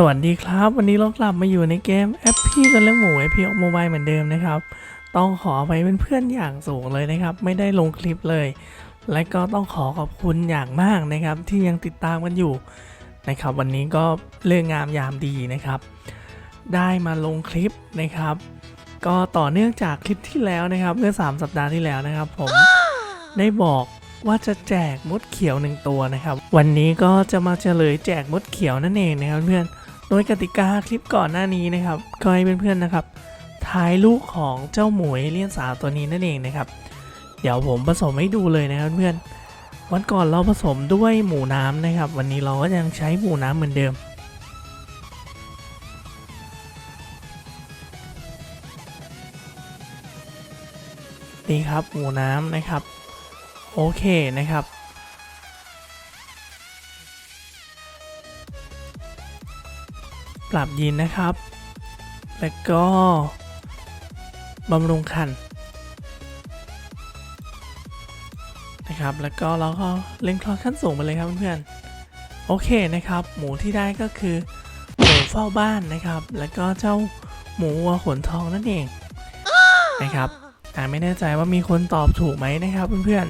สวัสดีครับ วันนี้เรากลับมาอยู่ในเกมแอปพี่กันเรื่องหมูไอปพี่ออกโมบายเหมือนเดิมนะครับ ต้องขอไปเป็นเพื่อนอย่างสูงเลยนะครับ ไม่ได้ลงคลิปเลย และก็ต้องขอขอบคุณอย่างมากนะครับ ที่ยังติดตามกันอยู่นะครับ วันนี้ก็เรื่องงามยามดีนะครับ ได้มาลงคลิปนะครับ ก็ต่อเนื่องจากคลิปที่แล้วนะครับเมื่อ 3 สัปดาห์ที่แล้วนะครับ ผมได้บอกว่าจะแจกมดเขียวหนึ่งตัวนะครับ วันนี้ก็จะมาเฉลยแจกมดเขียวนั่นเองนะครับเพื่อน โดยกติกาคลิปก่อนหน้านี้นะครับก็ให้เพื่อนๆนะครับทายลูกของเจ้าหมวยเลี้ยนสาวตัวนี้นั่นเองนะครับ เดี๋ยวผมผสมให้ดูเลยนะครับเพื่อนวันก่อนเราผสมด้วยหมูน้ำนะครับ วันนี้เราก็ยังใช้หมูน้ำเหมือนเดิม นี่ครับหมูน้ำนะครับ โอเคนะครับ ปรับยีนนะครับ แล้วก็บำรุงคันนะครับ แล้วก็เราก็เล่งคลอดขั้นสูงไปเลยครับเพื่อนๆโอเคนะครับ หมูที่ได้ก็คือหมูเฝ้าบ้านนะครับ แล้วก็เจ้าหมูวัวขนทองนั่นเองนะครับอ่ไม่แน่ใจว่ามีคนตอบถูกไหมนะครับเพื่อน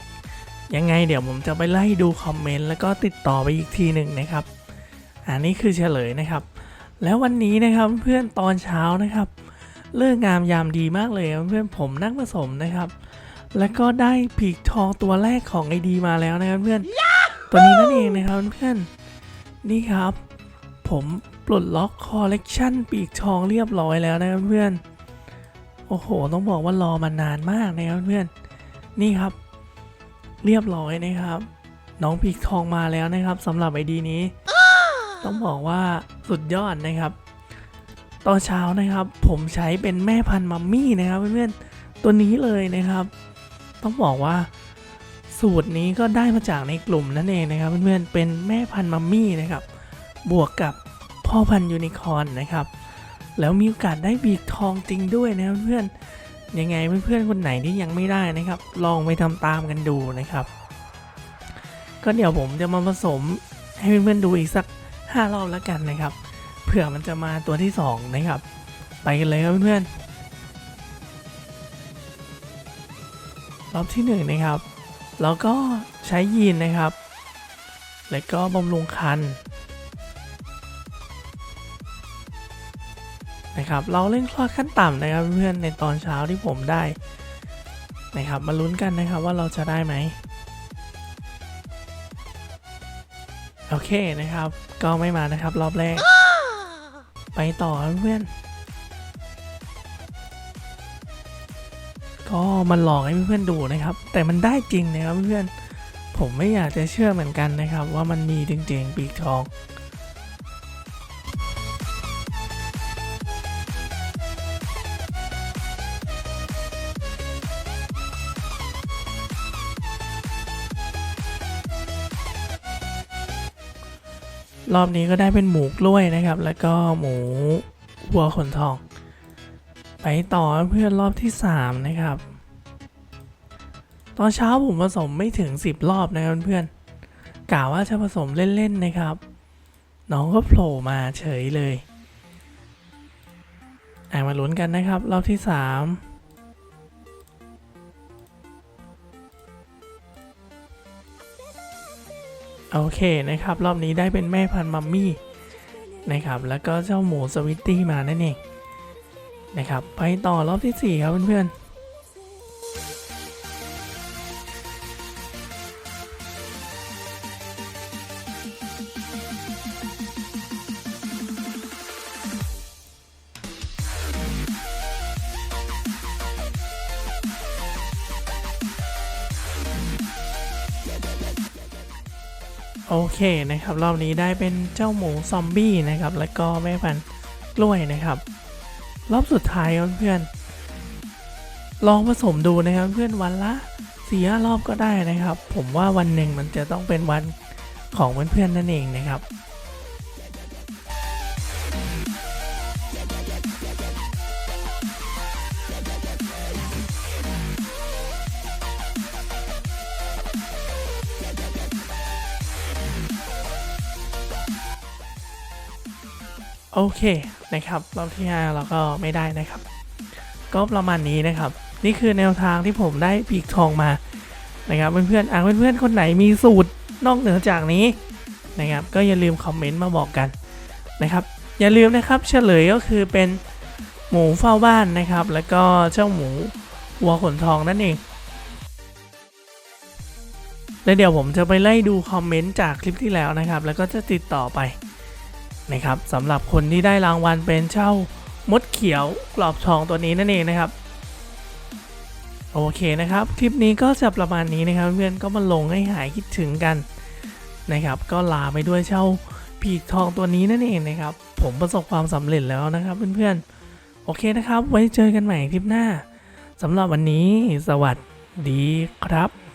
ๆยังไงเดี๋ยวผมจะไปไล่ดูคอมเมนต์แล้วก็ติดต่อไปอีกทีหนึ่งนะครับ อันนี้คือเฉลยนะครับ แล้ววันนี้นะครับเพื่อนตอนเช้านะครับเลิกงามยามดีมากเลยเพื่อนผมนั่งผสมนะครับ แล้วก็ได้ปีกทองตัวแรกของไอดีมาแล้วนะครับเพื่อนตัวนี้นั่นเองนะครับเพื่อนนี่ครับ ผมปลดล็อกคอลเลกชันปีกทองเรียบร้อยแล้วนะครับเพื่อนโอ้โห ต้องบอกว่ารอมานานมากนะครับเพื่อนนี่ครับ เรียบร้อยนะครับ น้องปีกทองมาแล้วนะครับสำหรับไอดีนี้ ต้องบอกว่าสุดยอดนะครับ ตอนเช้านะครับ ผมใช้เป็นแม่พันธุ์มัมมี่นะครับเพื่อนๆตัวนี้เลยนะครับ ต้องบอกว่าสูตรนี้ก็ได้มาจากในกลุ่มนั่นเองนะครับ เพื่อนๆเป็นแม่พันธุ์มัมมี่นะครับ บวกกับพ่อพันธุ์ยูนิคอร์นนะครับ แล้วมีโอกาสได้บีกทองจริงด้วยนะเพื่อนๆยังไงเพื่อนๆคนไหนที่ยังไม่ได้นะครับ ลองไปทำตามกันดูนะครับ ก็เดี๋ยวผมจะมาผสมให้เพื่อนๆดูอีกสัก 5 รอบแล้วกันนะครับ เผื่อมันจะมาตัวที่ 2 นะครับ ไปกันเลยครับเพื่อนๆ รอบที่ 1 นะครับ แล้วก็ใช้ยีนนะครับ แล้วก็บำรุงคันนะครับ เราเล่นคลอดขั้นต่ำนะครับเพื่อนในตอนเช้าที่ผมได้นะครับ มาลุ้นกันนะครับว่าเราจะได้ไหม โอเคนะครับ ก็ไม่มานะครับ รอบแรก ไปต่อครับเพื่อน ก็มันหลอกให้เพื่อนๆดูนะครับ แต่มันได้จริงนะครับเพื่อน ผมไม่อยากจะเชื่อเหมือนกันนะครับ ว่ามันมีจริงๆปีกทอง รอบนี้ก็ได้เป็นหมูกล้วยนะครับ แล้วก็หมูวัวขนทอง ไปต่อเพื่อนรอบที่ 3 นะครับ ตอนเช้าผมผสมไม่ถึง 10 รอบนะครับเพื่อนๆกะว่าจะผสมเล่น ๆ นะครับ น้องก็โผล่มาเฉยเลยอะมาลุ้นกันนะครับ รอบที่ 3 โอเคนะครับ รอบนี้ได้เป็นแม่พันธุ์มัมมี่นะครับ แล้วก็เจ้าหมูสวิตตี้มานั่นเองนะครับ ไปต่อรอบที่ 4 ครับเพื่อนๆ โอเคนะครับ รอบนี้ได้เป็นเจ้าหมูซอมบี้นะครับ แล้วก็แม่พันธุ์กล้วยนะครับ รอบสุดท้ายเพื่อนลองผสมดูนะครับเพื่อนวันละสี่ห้ารอบก็ได้นะครับ ผมว่าวันหนึ่งมันจะต้องเป็นวันของเพื่อนๆนั่นเองนะครับ โอเคนะครับรอบที่ห้เราก็ไม่ได้นะครับ ก็ประมาณนี้นะครับ นี่คือแนวทางที่ผมได้ปีกทองมานะครับเพื่อนๆอะเพื่อนๆคนไหนมีสูตรนอกเหนือจากนี้นะครับ ก็อย่าลืมคอมเมนต์มาบอกกันนะครับ อย่าลืมนะครับเฉลยก็คือเป็นหมูเฝ้าบ้านนะครับ แล้วก็เจ้าหมูวัวขนทองนั่นเองแล้วเดี๋ยวผมจะไปไล่ดูคอมเมนต์จากคลิปที่แล้วนะครับ แล้วก็จะติดต่อไป นะครับสำหรับคนที่ได้รางวัลเป็นเช่ามดเขียวกรอบทองตัวนี้นั่นเองนะครับ โอเคนะครับ คลิปนี้ก็จะประมาณนี้นะครับเพื่อนก็มาลงให้หายคิดถึงกันนะครับ ก็ลาไปด้วยเช่าปีกทองตัวนี้นั่นเองนะครับ ผมประสบความสำเร็จแล้วนะครับเพื่อนๆโอเคนะครับ ไว้เจอกันใหม่คลิปหน้าสำหรับวันนี้สวัสดีครับ